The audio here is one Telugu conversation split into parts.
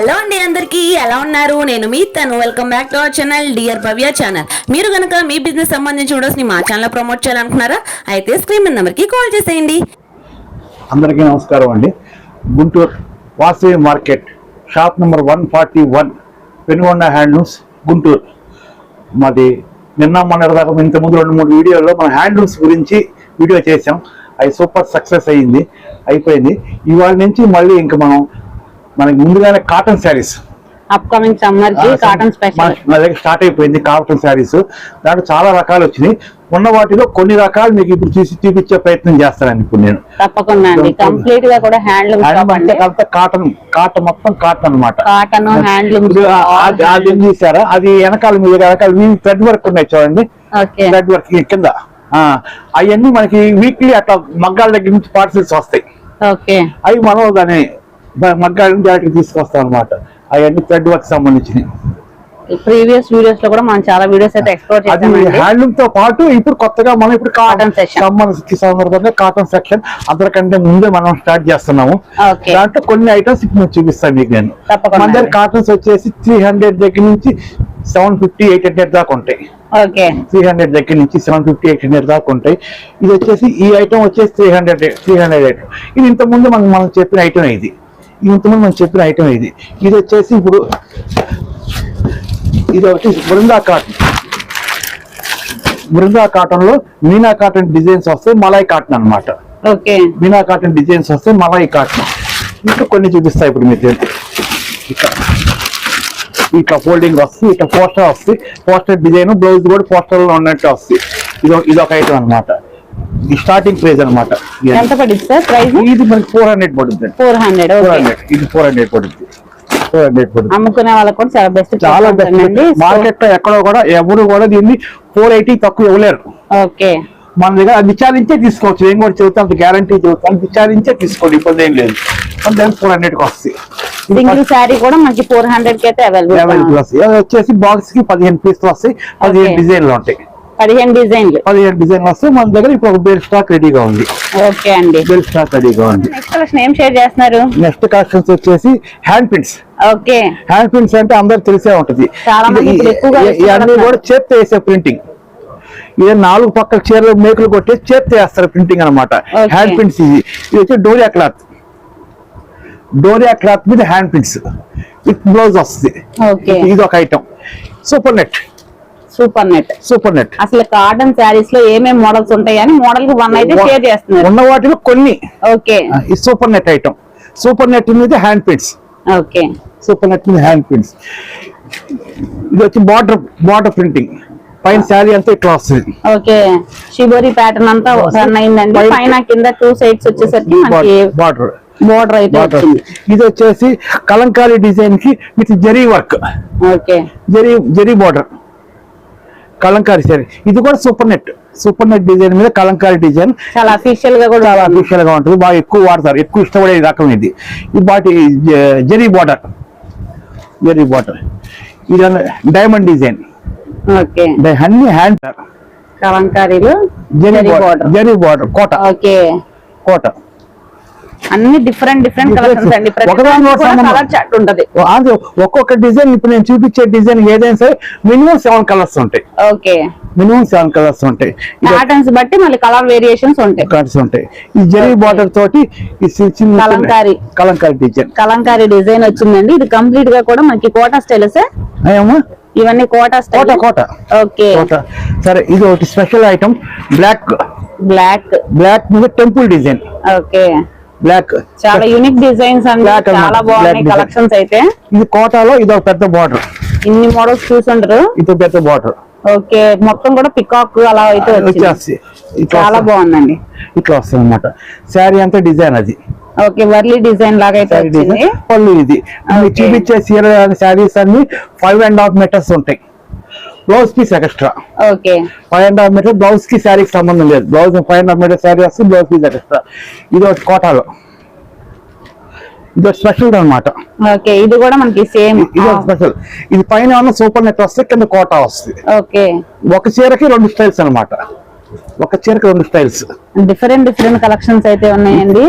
హలో అండి అందరికీ ఎలా ఉన్నారు? నేను మీ తను. Welcome back to our channel dear Bhavya channel మీరు కనుక మీ బిజినెస్ సంబంధించి వీడియోస్ని మా ఛానల్ ప్రమోట్ చేయాలనుకున్నారా అయితే స్క్రీన్ నెంబర్కి కాల్ చేసేయండి. అందరికీ నమస్కారం అండి. Guntur Vasavi market shop number one forty one Penugonda handlooms Guntur. మాది నిన్న మొన్నటిదాకా దాకా ఇంత ముందు రెండు మూడు వీడియోలో మన హ్యాండ్లూమ్స్ గురించి వీడియో చేసాం అది సూపర్ సక్సెస్ అయ్యింది అయిపోయింది. ఇవాళ నుంచి మళ్ళీ ఇంకా మనం మనకి ముందుగానే కాటన్ శారీస్ అప్కమింగ్ సమ్మర్కి కాటన్ స్పెషల్ మా దగ్గర స్టార్ట్ అయిపోయింది కాటన్ శారీస్ దాంట్లో చాలా రకాలు వచ్చినాయి. ఉన్న వాటిలో కొన్ని రకాలు మీకు ఇప్పుడు చూసి చూపించే ప్రయత్నం చేస్తానండి ఇప్పుడు నేను. తప్పకుండా అండి. కంప్లీట్గా కూడా హ్యాండ్లూమ్ అండి అంతా కాటన్ కాటన్ మొత్తం కాటన్ అన్నమాట. కాటన్ హ్యాండ్లూమ్ అది ఏం చేశారా? అది వెనకాల మీద వెనకాల థ్రెడ్ వర్క్ ఉన్నాయి చూడండి. థ్రెడ్ వర్క్ కింద. అవన్నీ మనకి వీక్లీ అట్లా మగ్గాల దగ్గర నుంచి పార్సల్స్ వస్తాయి. ఓకే. అవి మనం దాన్ని మ- మగ్గాల నుంచి జాగ్రత్తగా తీసుకొస్తాం అనమాట అవన్నీ థ్రెడ్ వర్క్ సంబంధించినవి ప్రీవియస్ వీడియోస్లో కూడా మనం చాలా వీడియోస్ అయితే ఎక్స్ప్లోర్ చేసామండి హ్యాండ్లూమ్తో పాటు ఇప్పుడు కొత్తగా మనం ఇప్పుడు section. సమ్మర్ సందర్భంగా కాటన్ సెక్షన్ అందరికంటే ముందే మనం స్టార్ట్ చేస్తున్నాము. దాంట్లో కొన్ని ఐటమ్స్ ఇప్పుడు నేను చూపిస్తాను మీకు నేను. మన దగ్గర కాటన్స్ వచ్చేసి త్రీ హండ్రెడ్ దగ్గర నుంచి సెవెన్ ఫిఫ్టీ ఎయిట్ హండ్రెడ్ దాకా ఉంటాయి. ఓకే. త్రీ హండ్రెడ్ దగ్గర నుంచి సెవెన్ ఫిఫ్టీ ఎయిట్ హండ్రెడ్ దాకా ఉంటాయి. ఇది వచ్చేసి ఈ ఐటమ్ వచ్చేసి three hundred three hundred item. ఇది ఇంతకుముందు మనం మనం చెప్పిన ఐటమ్ ఇది. ఇంతకుముందు మనం చెప్పిన ఐటమ్ ఇది. ఇది వచ్చేసి ఇప్పుడు ఇది ఒకటి బృందా కాటన్. బృందా కాటన్లో మీనా కాటన్ డిజైన్స్ వస్తాయి మలాయ్ కాటన్ అన్నమాట. ఓకే. మీనా కాటన్ డిజైన్స్ వస్తాయి మలాయ్ కాటన్. ఇంకా కొన్ని చూపిస్తాయి ఇప్పుడు మీకు ఇట్లా. ఇట్లా ఫోల్డింగ్ వస్తుంది ఇట్లా పోస్టర్ వస్తుంది. పోస్టర్ డిజైన్ బ్లౌజ్ కూడా పోస్టర్లో ఉన్నట్టు వస్తుంది. ఇది ఇది ఒక ఐటమ్ అనమాట స్టార్టింగ్ ప్రైస్ అనమాట ఎంత పడింది సార్ ప్రైస్? ఇది మనకి ఫోర్ హండ్రెడ్ పడుతుంది ఫోర్ హండ్రెడ్ ఫోర్ హండ్రెడ్ ఇది ఫోర్ హండ్రెడ్ పడుతుంది ఫోర్ హండ్రెడ్ పడుతుంది అమ్ముకునే వాళ్ళకి కూడా చాలా బెస్ట్ చాలా బెస్ట్ మార్కెట్లో ఎక్కడో కూడా ఎవరు కూడా దీన్ని ఫోర్ ఎయిటీ తక్కువ ఇవ్వలేరు. ఓకే. మన దగ్గర విచారించే తీసుకోవచ్చు. ఏం కూడా చెబుతాం అంత గ్యారంటీ చెబుతాం విచారించే తీసుకోండి ఇబ్బంది ఏం లేదు. మన దగ్గర ఫోర్ హండ్రెడ్కి వస్తాయి. సింగిల్ శారీ కూడా మనకి ఫోర్ హండ్రెడ్కి అయితే అవైలబుల్ అవైలబుల్ వస్తాయి. వచ్చేసి బాక్స్కి పదిహేను పీసులు వస్తాయి. పదిహేను. డిజైన్లు ఉంటాయి. పదిహేను డిజైన్లు. పదిహేను డిజైన్లు వస్తాయి మన దగ్గర ఇప్పుడు ఒక బెల్ స్టాక్ రెడీగా ఉంది. ఓకే అండి. బెల్ స్టాక్ రెడీగా ఉంది. నెక్స్ట్ కలెక్షన్ ఏం షేర్ చేస్తున్నారు? నెక్స్ట్ కలెక్షన్స్ వచ్చేసి hand prints okay. Hand prints అంటే అందరికి తెలిసే ఉంటది. ఇవన్నీ. కూడా చేత్తో వేసే ప్రింటింగ్ ఇది నాలుగు పక్కల చీరలు మేకులు కొట్టి చేత్తో వేస్తారు ప్రింటింగ్ అన్నమాట. Okay. హ్యాండ్ ప్రింట్స్ ఇది. ఇది వచ్చి డోరియా క్లాత్ డోరియా క్లాత్ మీద హ్యాండ్ ప్రింట్స్ విత్ బ్లౌజ్ వస్తుంది. ఓకే. ఇది ఒక item super net super net. Super net. అసలు కాటన్ శారీస్లో ఏమేమి మోడల్స్ ఉంటాయి అని మోడల్కి వన్ అయితే షేర్ చేస్తున్నారు. ఉన్న వాటిలో కొన్ని ఓకే. ఈ super net item. Super net మీద hand prints. Okay. Super net మీద హ్యాండ్ ప్రింట్స్. ఇది వచ్చి బార్డర్ బార్డర్ ప్రింటింగ్. పైన శారీ అంతా ఇట్లా వస్తుంది ఓకే. షిబోరి ప్యాటర్న్ అంతా రన్ అయిందండి. పైన- కింద టూ సైడ్స్ వచ్చేసరికి మనకి బార్డర్. బోర్డర్. అయితే ఇది వచ్చేసి కలంకారీ డిజైన్కి with zari work okay. Zari zari border kalamkari sari ఇది కూడా super net super net design మీద కలంకారీ డిజైన్ చాలా అఫీషియల్గా కూడా చాలా అఫీషియల్గా ఉంటుంది. బాగా ఎక్కువ వాడతారు. ఎక్కువ ఇష్టపడే రకం ఇది బాటి జరీ బార్డర్ జరీ బార్డర్ ఇది డైమండ్ డిజైన్ ఓకే. అన్ని hand కలంకారీలు. Zari border border zari border Kota. Okay. Kota. అన్ని డిఫరెంట్ డిఫరెంట్ కలర్స్ అండి ఉంటది. ఒక్కొక్క డిజైన్ ఇప్పుడు నేను చూపించే డిజైన్ ఏదైనా సరే మినిమం సెవెన్ కలర్స్ ఉంటాయి. ఓకే. మినిమం సెవెన్ కలర్స్ ఉంటాయి. ప్యాటర్న్స్ బట్టి మళ్ళీ కలర్ వేరియేషన్స్ ఉంటాయి. కలర్స్ ఉంటాయి. ఈ జరీ బార్డర్ తోటి ఈ కలంకారీ. కలంకారీ డిజైన్ కలంకారీ డిజైన్ వచ్చిందండి. ఇది కంప్లీట్గా కూడా మనకి కోటా స్టైల్ సార్ అయ్యమ్మా. ఇవన్నీ కోటా స్టైల్ కోట ఓకే. సరే ఇది ఒకటి special item block block block మీద టెంపుల్ డిజైన్ ఓకే. బ్లాక్ చాలా యూనిక్ డిజైన్స్ అండి. చాలా బాగున్నాయి. కలెక్షన్స్ అయితే. ఇది కోటాలో ఇది ఒక పెద్ద బార్డర్ ఇన్ని మోడల్స్ చూసుంటారు. ఇది పెద్ద బార్డర్ ఓకే మొత్తం కూడా పికాక్ అలా అయితే వచ్చేసి చాలా. బాగుందండి. ఇట్లా వస్తుంది అనమాట శారీ అంతా డిజైన్ అది. ఓకే వర్లీ డిజైన్ లాగా అయితే పళ్ళు ఇది. చూపించే చీర శారీస్ అన్ని ఫైవ్ అండ్ హాఫ్ మీటర్స్ ఉంటాయి. Blouse piece extra. Okay. Five and half metre బ్లౌజ్కి శారీకి సంబంధం లేదు. Blouse five and half metre sari వస్తుంది బ్లౌజ్ పీస్ ఎక్స్ట్రా. ఇది ఒకటి కోటాలో. ఇది ఒక స్పెషల్ అన్నమాట. ఓకే ఇది కూడా మనకి సేమ్ ఇది ఒక స్పెషల్ ఇది పైన ఉన్న సూపర్ నెట్ వస్తే కింద కోటా వస్తుంది. ఓకే. ఒక చీరకి రెండు స్టైల్స్ అన్నమాట. ఒక చీరకు రెండు స్టైల్స్ డిఫరెంట్ డిఫరెంట్ కలెక్షన్స్ అయితే ఉన్నాయండి.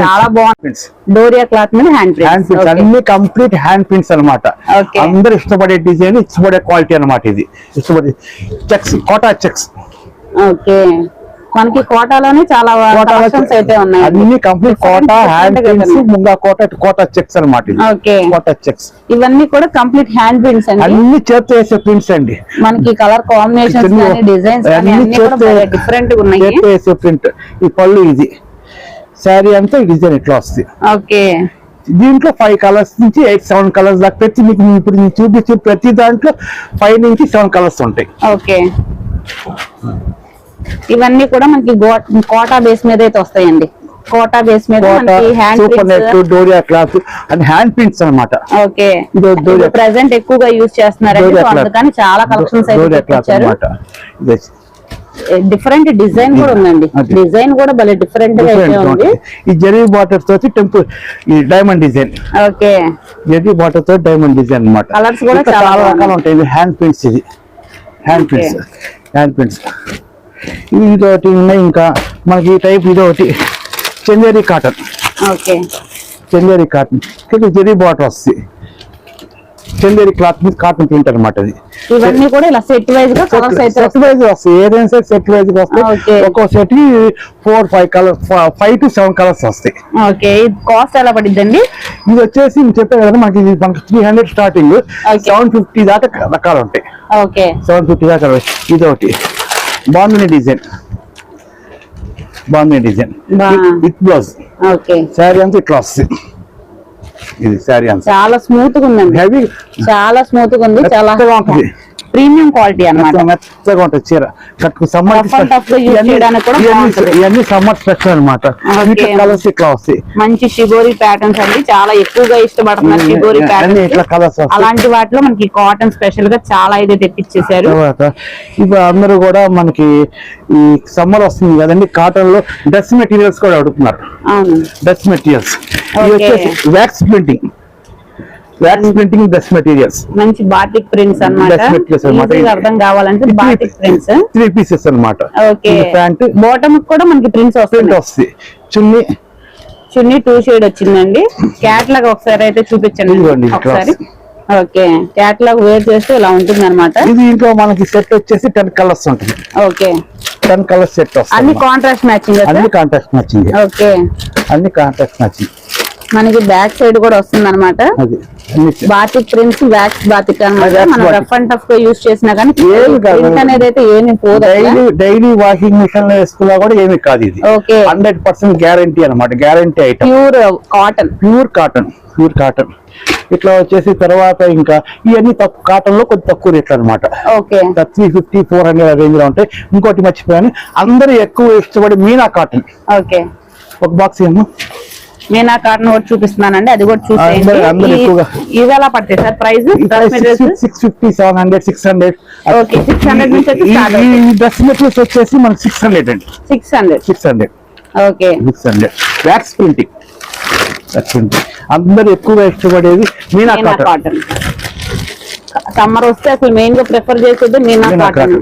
చాలా బాగుంది. డోరియా క్లాత్ మీద హ్యాండ్ ప్రింట్స్ అన్ని కంప్లీట్ హ్యాండ్ ప్రింట్స్ అన్నమాట. Okay. అందరు ఇష్టపడే డిజైన్ ఇష్టపడే క్వాలిటీ అన్నమాట ఇది. ఇష్టపడే చెక్స్ కోటా చెక్స్ ఓకే మనకి కోటాలోనే చాలా కలెక్షన్స్ అయితే ఉన్నాయి. అన్ని కంప్లీట్ కోటా హ్యాండ్గా ప్రింట్స్ ఉన్నాయి. ముంగా కోట కోటా చెక్స్ అన్నమాట ఇది ఓకే. కోటా చెక్స్ ఇవన్నీ కూడా కంప్లీట్ హ్యాండ్ ప్రింట్స్ అండి. అన్ని వేసే ప్రింట్స్ అండి. మనకి కలర్ కాంబినేషన్స్ కానీ డిజైన్స్ డిఫరెంట్ ఉన్నాయి. వేసే ప్రింట్ ఈ పళ్ళు ఇది. శారీ అంతా డిజైన్ ఇట్లా వస్తుంది? ఓకే. దీంట్లో ఫైవ్ కలర్స్ నుంచి ఎయిట్ సెవెన్ కలర్స్ దాకా ప్రతి మీకు ఇప్పుడు నేను చూపించే ప్రతి దాంట్లో ఫైవ్ నుంచి సెవెన్ కలర్స్ ఉంటాయి. ఓకే. ఇవన్నీ కూడా మనకి కోటా బేస్ మీద అయితే వస్తాయండి. కోటా బేస్ మీద doria cloth and hand prints అన్నమాట. ఓకే. ప్రెసెంట్ ఎక్కువగా యూజ్ క్లాత్ అందుకని చాలా కలెక్షన్స్ అయితే డిఫరెంట్ డిజైన్ కూడా ఉందండి. డిజైన్ కూడా భలే డిఫరెంట్గా ఉంది. ఈ జరీ బాటర్ తోటి టెంపుల్ ఈ డైమండ్ డిజైన్ ఓకే. జరీ బాటర్తో డైమండ్ డిజైన్ అన్నమాట. Colours కూడా చాలా రకాలు. ఉంటాయి. హ్యాండ్ ప్రింట్స్ ఇది. హ్యాండ్. ప్రింట్స్ హ్యాండ్ ప్రింట్స్ ఇదొకటి ఉన్నాయి ఇంకా. మనకి ఈ టైప్ ఇదొకటి. Chanderi cotton. Okay. Chanderi cotton. ఇది జరీ బాటర్ వస్తుంది. చందేరి క్లాత్ మీద కాటన్ ప్రింట్ అనమాట అది. ఇవన్నీ కూడా ఇలా సెట్ వైజ్గా కలర్స్ అయితే సెట్ వైజ్ వస్తాయి. ఏదైనా సరే సెట్ వైజ్ Okay. వస్తాయి. ఒక్కో సెట్కి four five colour five to seven colours వస్తాయి. ఓకే. ఇది కాస్ట్ ఎలా పడిద్దండి? ఇది వచ్చేసి నేను చెప్పాను కదా మనకి మనకి three hundred starting. Seven fifty దాకా రకాలు ఉంటాయి. ఓకే. సెవెన్ ఫిఫ్టీ దాకా ఇది ఒకటి బాగుంది డిజైన్. బాగుంది design. With blouse okay. Sari అంతా ఇట్లా వస్తుంది ఇది శారీ అంతా. చాలా స్మూత్గా ఉందండి. హెవీ చాలా స్మూత్గా ఉంది. చాలా. ప్రీమియం క్వాలిటీ అన్నమాట. మెత్తగా ఉంటుంది చీర. సమ్మర్. ఇవన్నీ సమ్మర్ స్పెషల్ అనమాట Okay. కలర్స్ ఇట్లా వస్తాయి. మంచి షిబోరి ప్యాటర్న్స్ అండి. చాలా ఎక్కువగా ఇష్టపడుతున్నారు షిబోరి అన్ని ఇట్లా కలర్స్ అలాంటి వాటిలో మనకి కాటన్ స్పెషల్గా చాలా అయితే తెప్పించేశారు. తర్వాత ఇప్పుడు అందరూ కూడా మనకి ఈ సమ్మర్ వస్తుంది కదండి. కాటన్లో డ్రెస్ మెటీరియల్స్ కూడా అడుగుతున్నారు. Dress materials. వచ్చేసి wax printing wax printing dress materials మంచి బాటిక్ ప్రింట్స్ అన్నమాట. అర్థం కావాలంటే బాటిక్ ప్రింట్స్ త్రీ పీసెస్ అన్నమాట. ఓకే ప్యాంట్ బాటమ్ కూడా మనకి ప్రింట్స్ ప్రింట్ వస్తుంది చున్నీ. చున్నీ టూ షేడ్ వచ్చిందండి. క్యాట్లాగ్ ఒకసారి అయితే చూపించండి. ఒకసారి. ఓకే క్యాట్లాగ్ వేర్ చేస్తే ఇలా ఉంటుంది అనమాట ఇది ఇంట్లో మనకి సెట్ వచ్చేసి టెన్ కలర్స్ ఉంటుంది. ఓకే టెన్ కలర్స్ సెట్ అన్ని కాంట్రాస్ట్ మ్యాచింగ్ అన్ని కాంటాక్ట్ మ్యాచింగ్ ఓకే అన్ని కాంటాక్ట్ మ్యాచింగ్ మనకి బ్యాక్ సైడ్ కూడా వస్తుంది అనమాట బాతిక్ ప్రింట్స్ బ్యాక్ బాతిక్ అనమాట Wax మనం batik. రఫ్ అండ్ టఫ్గా యూజ్ చేసినా కానీ. ప్రింట్ అనేది అయితే ఏమి పోదు డైలీ వాషింగ్ మిషన్లో వేసుకున్నా కూడా ఏమి కాదు ఇది. ఓకే. హండ్రెడ్ పర్సెంట్ గ్యారంటీ అనమాట guarantee item. Pure cotton. Pure cotton pure cotton. ఇట్లా వచ్చేసి తర్వాత ఇంకా ఇవన్నీ తక్కువ కాటన్లో కొంచెం తక్కువ రేట్లు అనమాట okay. Three fifty four hundred రేంజ్లో ఉంటాయి ఇంకోటి మర్చిపోయాను. అందరూ ఎక్కువ ఇష్టపడి మీనా కాటన్. ఓకే. ఒక బాక్స్ ఏమో మీనా కాటన్ ఒకటి చూపిస్తున్నానండి. అది కూడా. చూసేయండి. ఇవి ఎలా పడతాయి sir price six fifty seven hundred six hundred Okay, 600 నుంచి అయితే start అవుతాయి. ఈ డ్రెస్ మెటీరియల్స్ వచ్చేసి మనకి సిక్స్ హండ్రెడ్ అండి. Six hundred six hundred okay. Six hundred wax printing wax printing అందరూ ఎక్కువగా ఇష్టపడేది మీనా కాటన్ సమ్మర్ వస్తే అసలు మెయిన్గా ప్రిఫర్ చేసేది మీనా కాటన్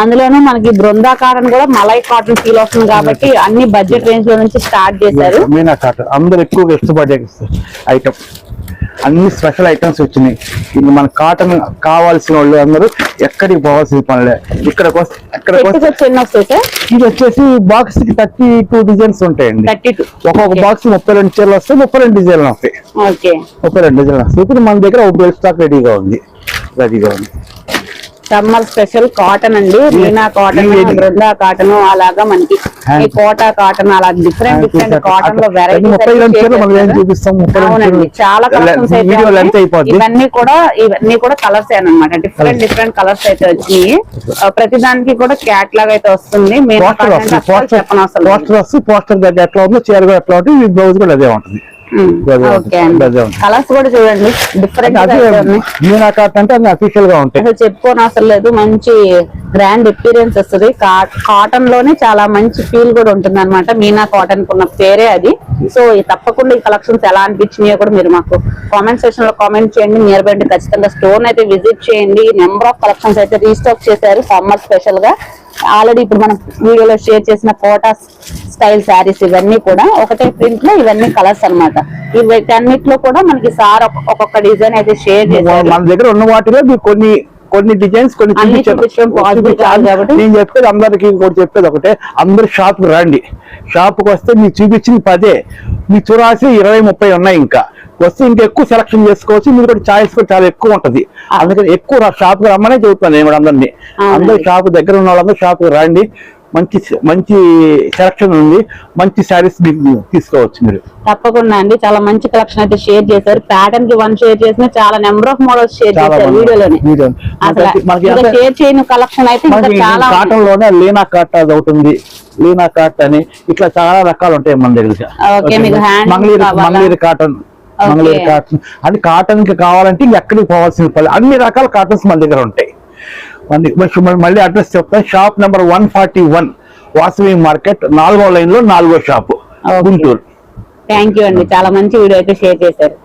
అందులోనూ మనకి బృందా కాటన్ కూడా మలై కాటన్ ఫీల్ వస్తుంది కాబట్టి అన్ని బడ్జెట్ రేంజ్లో నుంచి స్టార్ట్ చేశారు. మీనా కాటన్ అందరూ ఎక్కువగా ఇష్టపడే ఐటమ్ అన్ని స్పెషల్ ఐటమ్స్ వచ్చినాయి. ఇది మన కాటన్ కావాల్సిన వాళ్ళు అందరూ ఎక్కడికి పోవాల్సిన పనిలే. వస్తాయి సార్ ఇది వచ్చేసి బాక్స్కి థర్టీ టూ డిజైన్స్ ఉంటాయండి థర్టీ టూ ఒక్కొక్క బాక్స్ ముప్పై రెండు చీరలు వస్తాయి ముప్పై రెండు డిజైన్లు వస్తాయి. ఓకే ముప్పై రెండు డిజైన్లు వస్తాయి. ఇప్పుడు మన దగ్గర ఒక బెల్ స్టాక్ రెడీగా ఉంది. రెడీగా ఉంది. సమ్మర్ స్పెషల్ కాటన్ అండి. మీనా కాటన్ బృందా కాటన్ అలాగా మనకి ఈ కోటా కాటన్ అలా డిఫరెంట్ డిఫరెంట్ కాటన్లో చీరలు. చాలా కలెక్షన్స్ అయితే ఇవన్నీ కూడా ఇవన్నీ కూడా కలర్స్ అనమాట డిఫరెంట్ డిఫరెంట్ కలర్స్ అయితే వచ్చినాయి. ప్రతి దానికి కూడా క్యాట్లాగ్ అయితే వస్తుంది. పోస్టర్ పోస్టర్ దగ్గర ఎట్లా ఉందో చీర కూడా ఎట్లా ఉంటుంది ఈ బ్లౌజ్ కూడా అదే ఉంటుంది. కలర్స్ కూడా చూడండి. డిఫరెంట్ కాటన్ అంటే అఫీషియల్గా ఉంటాయి. అసలు చెప్పుకోని లేదు. మంచి గ్రాండ్ ఎక్స్పీరియన్స్ వస్తుంది. కాటన్లోనే చాలా మంచి ఫీల్ కూడా ఉంటుంది అనమాట మీనా కాటన్ కున్న పేరే అది. సో తప్పకుండా ఈ కలెక్షన్స్ ఎలా అనిపించినాయో కూడా మీరు మాకు కామెంట్ సెక్షన్లో కామెంట్ చేయండి. నియర్ బై ఖచ్చితంగా స్టోర్ అయితే విజిట్ చేయండి. నెంబర్ ఆఫ్ కలెక్షన్స్ అయితే రీస్టాక్ చేశారు. సమ్మర్ స్పెషల్గా. ఆల్రెడీ ఇప్పుడు మనం వీడియోలో షేర్ చేసిన కోటా స్టైల్ శారీస్ ఇవన్నీ కూడా ఒకటే ప్రింట్లో ఇవన్నీ కలర్స్ అన్నమాట. ఇవి అన్నిట్లో కూడా మనకి సార్ ఒక్కొక్క- డిజైన్ అయితే షేర్ చేశారు. మన దగ్గర ఉన్న వాటిలో కొన్ని కొన్ని డిజైన్స్ కొన్ని. నేను చెప్పేది అందరికి కూడా చెప్పేది ఒకటే. అందరు షాప్కి రండి. షాప్కి వస్తే మీకు చూపించింది పదే. మీ చురాసి ఇరవై ముప్పై ఉన్నాయి ఇంకా. వస్తే ఇంకా ఎక్కువ సెలక్షన్ చేసుకోవచ్చు మీరు కూడా చాయిస్ కూడా చాలా ఎక్కువ ఉంటది. అందుకని ఎక్కువ షాప్కి రమ్మనే చెబుతాను నేను అందరినీ. అందరు షాప్ దగ్గర ఉన్న వాళ్ళందరూ షాప్కి రండి. మంచి మంచి సెలక్షన్ ఉంది. మంచి శారీస్ మీకు తీసుకోవచ్చు మీరు. తప్పకుండా అండి. చాలా మంచి కలెక్షన్ అయితే షేర్ చేశారు. ప్యాటర్న్కి వన్ షేర్ చేసిన చాలా నెంబర్ ఆఫ్ మోడల్స్ షేర్ చేశారు. వీడియోలోనే. అసలు షేర్ చేయని కలెక్షన్ అయితే చాలా. కాటన్లోనే లీనా కాట్ అది ఒకటి ఉంది. లీనా కాట్ అని. ఇట్లా చాలా రకాలు ఉంటాయి మన దగ్గర. మంగళీరు కాటన్. మంగళీరు కాటన్ అది కాటన్కి కావాలంటే ఇంక ఎక్కడికి పోవాల్సిన పని అన్ని రకాల కాటన్స్ మన దగ్గర ఉంటాయి. మళ్ళీ- అడ్రస్ చెప్తాను shop number one forty one Vasavi market నాలుగో లైన్లో నాలుగో షాపు. గుంటూరు. థ్యాంక్ యూ అండి. చాలా మంచి వీడియో అయితే షేర్ చేశారు.